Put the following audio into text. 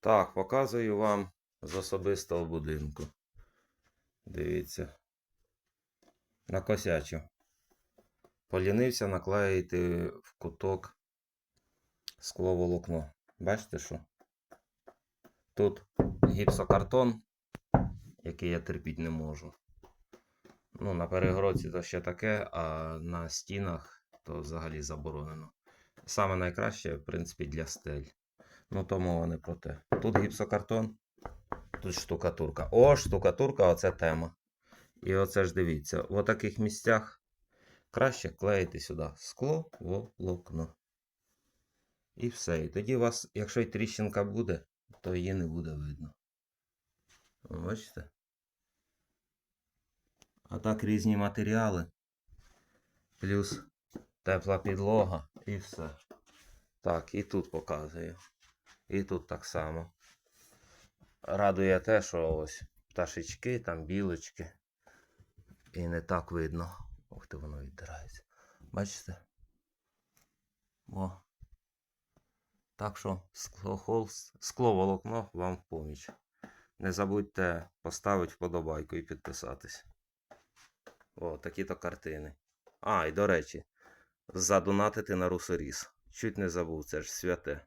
Так, показую вам з особистого будинку. Дивіться. Накосячив. Полінився наклеїти в куток скловолокно. Бачите що? Тут гіпсокартон, який я терпіть не можу. Ну, на перегородці то ще таке, а на стінах то взагалі заборонено. Саме найкраще, в принципі, для стель. Ну, то мова не про те. Тут гіпсокартон, тут штукатурка. О, штукатурка, оце тема. І оце ж дивіться, в таких місцях краще клеїти сюди скло волокно. І все. І тоді у вас, якщо й тріщинка буде, то її не буде видно. Бачите? А так різні матеріали. Плюс тепла підлога і все. Так, і тут показую. І тут так само. Радує те, що ось пташечки, там білочки. І не так видно. Ух ти, воно віддирається. Бачите? О. Так що склохол, скловолокно вам в поміч. Не забудьте поставити вподобайку і підписатись. О, такі-то картини. А, і до речі, задонатити на русоріс. Чуть не забув, це ж святе.